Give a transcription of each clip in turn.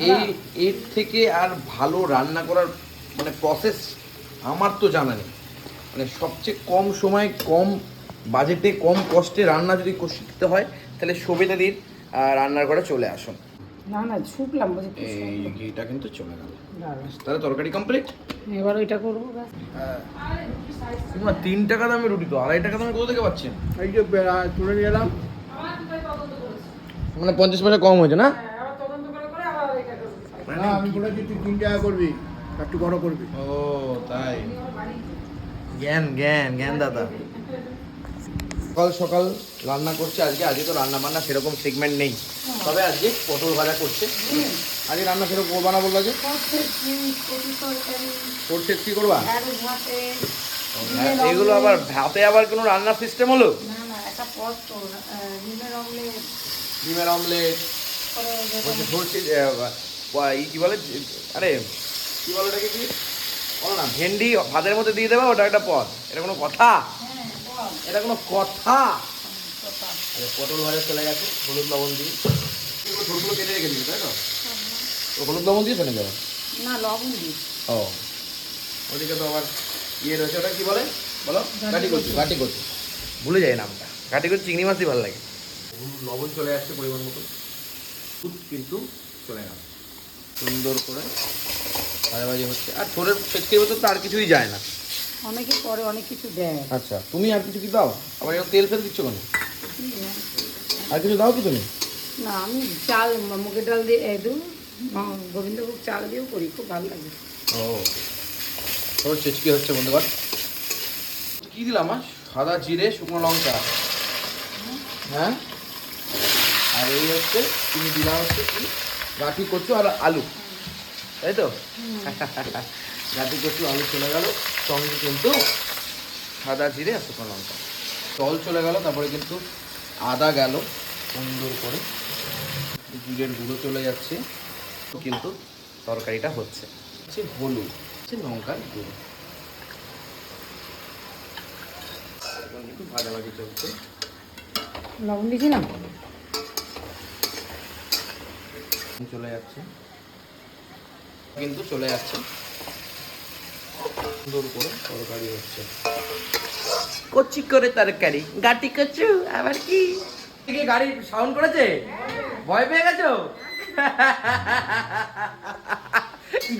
এই এর থেকে আর ভালো রান্না করার মানে প্রসেস আমার তো জানা নেই। মানে সবচেয়ে কম সময় কম বাজেটে কম কষ্টে রান্না যদি শিখতে হয় তাহলে সবিতাদির আহ, রান্নার ঘরে চলে আসুন। না না ছুকলাম বুঝি এই। ঘিটা কিন্তু চলে গেল। তাহলে তরকারি কমপ্লিট এবার ওইটা করব। তোমরা তিন টাকা দামে রুটি তো আড়াই টাকা দামে কোথা থেকে পাচ্ছেন? এই যে তুলে নিয়ে এলাম। মানে পঞ্চাশ পয়সা কম হয়েছে না? না আমি বলেছি তুই তিন টাকা করবি একটু বড় করবি। ও তাই। জ্ঞান জ্ঞান জ্ঞান দাদা। সকাল সকাল রান্না করছে আজকে আজকে তো রান্না বান্না সেরকম সেগমেন্ট নেই। তবে আজকে পটল ভাজা করছে। আজকে রান্না সেরকম করবা না বলল যে? করছে কি করবা? হ্যাঁ, এগুলো আবার ভাতে আবার কোনো রান্নার সিস্টেম হলো? ডিমের অমলেট কি বলে? আরে কি বলে ওটাকে কি? বলো না ভেন্ডি ভাতের মধ্যে দিয়ে দেবে ওটা একটা পদ। এটা কোনো কথা? হ্যাঁ এটা কোনো কথা? আরে পটল ভাজা চলে গেছে হলুদ লবণ দিয়ে। ঝোলগুলো কেটে রেখে দিবি তাই তো? হলুদ লবণ দিয়ে ফেলে যাবে না লবণ দিই ও। ওদিকে তো আবার ইয়ে রয়েছে ওটা কি বলে? বলো গাটি করছি গাটি করছি ভুলে যায় নামটা গাটি করছি চিংড়ি মাছই ভালো লাগে। লবণ চলে আসছে পরিমাণ মতো। কিন্তু চলে গেল। সুন্দর করে ভাজাভাজি হচ্ছে। আর ছোটের সেচকির মতো তো আর কিছুই যায় না। অনেকে করে অনেক কিছু দেয়। আচ্ছা তুমি আর কিছু কি দাও? আবার এরকম তেল ফেল দিচ্ছ কেন? না? আর কিছু দাও কি তুমি? না আমি চাল মুগের ডাল দিয়ে দু গোবিন্দভোগ চাল দিয়েও করি খুব ভালো লাগে। ও তোর চেচকি হচ্ছে বন্ধুবার কি দিলাম মা সাদা জিরে শুকনো লঙ্কা। হ্যাঁ? আর এই হচ্ছে তুমি দিলাম হচ্ছে কি? গাঠি কচু আর আলু। তাই তো? গাঠি কচু আলু চলে গেল। সঙ্গে কিন্তু সাদা জিরে আর শুকনো লঙ্কা। জল চলে গেল তারপরে কিন্তু আদা গেল সুন্দর করে। জিরের গুঁড়ো চলে যাচ্ছে। কিন্তু তরকারিটা হচ্ছে। হচ্ছে হলুদ হচ্ছে লঙ্কার গুঁড়ো। কিন্তু ভাজাভাজি চলছে। লবণ দিয়েছি না চলে যাচ্ছে। কিন্তু চলে যাচ্ছে। সুন্দর করে তরকারি হচ্ছে। কচি করে তরকারি। গাটি কচু আবার কি? কি গাড়ি সাউন্ড করেছে? ভয় পেয়ে গেছো?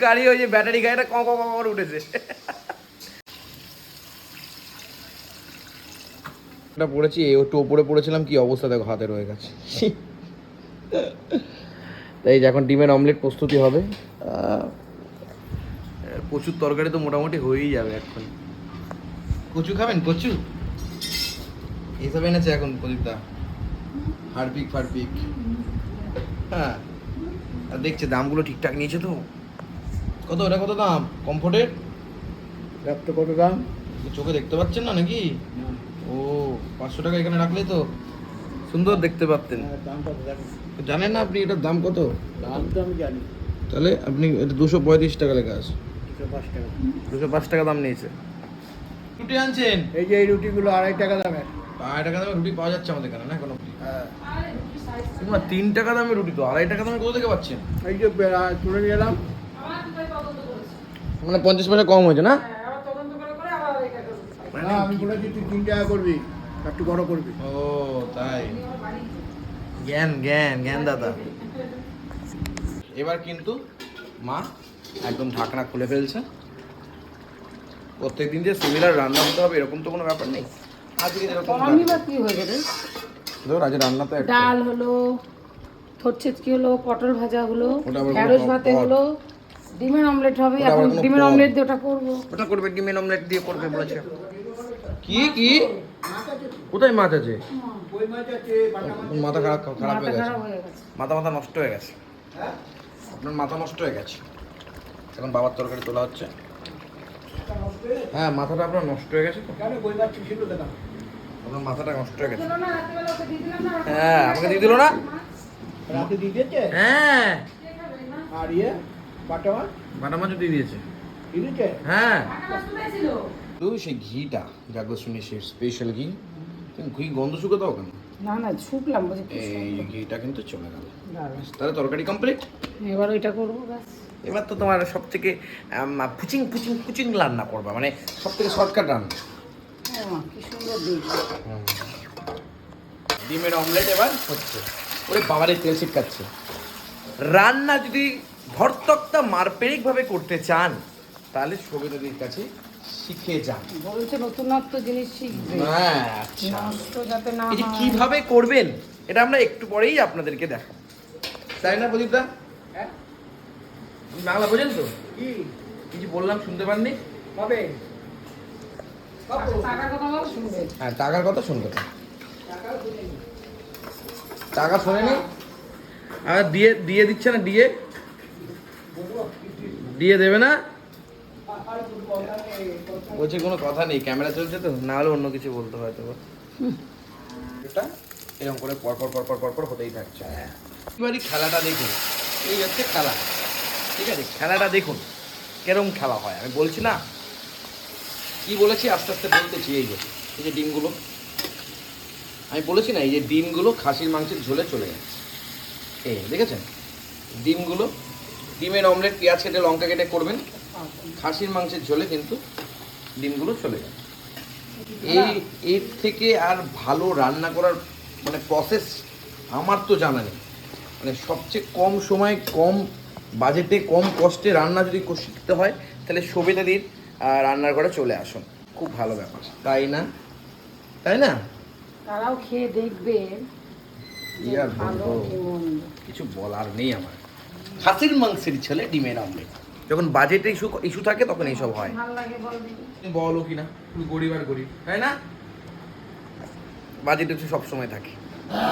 গাড়ি ওই যে ব্যাটারি গাড়িটা ক ক ক করে উঠেছে। এটা পড়েছি এই একটু ওপরে পড়েছিলাম কি অবস্থা দেখো হাতে রয়ে গেছে। তাই এই এখন ডিমের অমলেট প্রস্তুতি হবে। কচুর তরকারি তো মোটামুটি হয়েই যাবে এখন। কচু খাবেন? কচু? এইসব এনেছে এখন প্রদীপদা। হারপিক ফারপিক। হ্যাঁ। আর দেখছে দামগুলো ঠিকঠাক নিয়েছে তো। কত? এটা কত দাম? কমফোর্টের? কত দাম? চোখে দেখতে পাচ্ছেন না নাকি? ও পাঁচশো টাকা এখানে রাখলে তো। সুন্দর দেখতে পারতেন হ্যাঁ, জানেন না আপনি এটার দাম কত? দাম তো আমি জানি। তাহলে আপনি এটা দুশো পঁয়ত্রিশ টাকা লেখা আছে। দুশো পাঁচ টাকা। দুশো পাঁচ টাকা দাম নিয়েছে। রুটি আনছেন? এই যে এই রুটিগুলো আড়াই টাকা দামের। আড়াই টাকা দামে রুটি পাওয়া যাচ্ছে আমাদের এখানে না কোনো হ্যাঁ। তোমরা তিন টাকা দামে রুটি তো আড়াই টাকা দামে কোথা থেকে পাচ্ছেন? এই যে তুলে নিয়ে এলাম। মানে পঞ্চাশ পয়সা কম হয়েছে না? না আমি বলেছি তুই তিন টাকা করবি। একটু বড় করবি। ও তাই। জ্ঞান জ্ঞান জ্ঞান দাদা। এবার কিন্তু মা একদম ঢাকনা খুলে ফেলছে। প্রত্যেকদিন যে সিমিলার রান্না হতে হবে এরকম তো কোনো ব্যাপার নেই। আজকে যেরকম বা কি হয়ে যাবে ধর আজ রান্না তো ডাল হলো থরছেচকি হলো পটল ভাজা হলো পদ- ভাতে হলো ডিমের অমলেট হবে এখন ডিমের অমলেট দিয়ে ওটা করব। ওটা করবে ডিমের অমলেট দিয়ে করবে বলেছে। কি কি? কোথায় মাছ আছে? মাথা খারাপ খারাপ হয়ে গেছে। মাথা মাথা নষ্ট হয়ে গেছে। হ্যাঁ আপনার মাথা নষ্ট হয়ে গেছে। এখন বাবার তরকারি তোলা হচ্ছে। হ্যাঁ মাথাটা আপনার নষ্ট হয়ে গেছে তো? আপনার মাথাটা নষ্ট হয়ে গেছে। হ্যাঁ আমাকে দিয়ে দিল না? রাতে দিয়ে দিয়েছে? হ্যাঁ। আর ইয়ে বাটা মাছ? বাটা মাছও দিয়ে দিয়েছে। হ্যাঁ। তো সেই ঘিটা সেই স্পেশাল ঘি তুমি ঘি গন্ধ শুকে দাও কেন? না না ছুকলাম বুঝি এই ঘিটা কিন্তু চলে গেল। তাহলে তরকারি কমপ্লিট এবার ওইটা করব ব্যাস। এবার তো তোমার সব থেকে পুচিং পুচিং পুচিং রান্না করবা মানে সব থেকে শর্টকাট রান্না কি সুন্দর ডিমের অমলেট এবার হচ্ছে। ওরে বাবারে তেল ছিটকাচ্ছে। রান্না যদি ভর্তকটা মারপেরিকভাবে করতে চান তাহলে সবিতাদির কাছে শিখে যান। বলছে নতুনত্ব জিনিস শিখবে। হ্যাঁ আচ্ছা। নষ্ট যাতে না হয়। কীভাবে করবেন এটা আমরা একটু পরেই আপনাদেরকে দেখাবো। তাই না প্রদীপদা? হ্যাঁ? বাংলা বোঝেন তো? কি? কিছু বললাম শুনতে পাননি? কবে? টাকা- টাকার কথা শুনবে। হ্যাঁ টাকার কথা শুনতে টাকা শুনিনি। টাকা শোনেনি আর দিয়ে দিয়ে দিচ্ছে না দিয়ে? দিয়ে দেবে না আর কোনো কথা নেই, কথা বলছে কোনো কথা নেই ক্যামেরা চলছে তো না হলে অন্য কিছু বলতে হয়তো। এটা এরকম করে পর পর পর পর পর পর হতেই থাকছে। এবারই খেলাটা দেখুন। এই হচ্ছে খেলা। ঠিক আছে খেলাটা দেখুন কেরম খেলা হয়। আমি বলছি না কি বলেছি আস্তে আস্তে বলতেছি এই যে এই যে ডিমগুলো। আমি বলেছি না এই যে ডিমগুলো খাসির মাংসের ঝোলে চলে যাচ্ছে। এই দেখেছেন? ডিমগুলো ডিমের অমলেট পেঁয়াজ কেটে লঙ্কা কেটে করবেন। খাসির মাংসের ঝোলে কিন্তু ডিমগুলো চলে যায়। এই এর থেকে আর ভালো রান্না করার মানে প্রসেস আমার তো জানা নেই। মানে সবচেয়ে কম সময়ে কম বাজেটে কম কষ্টে রান্না যদি শিখতে হয় তাহলে সবিতাদির আহ, রান্নার ঘরে চলে আসুন। খুব ভালো ব্যাপার। তাই না? তাই না? তারাও খেয়ে দেখবে কিছু বলার নেই আমার। খাসির মাংসের ছেলে ডিমের অমলেট যখন বাজেটে ইস্যু ইস্যু থাকে তখন এইসব হয়। বলো কি না গরিব আর গরিব তাই না? বাজেট সব সবসময় থাকে।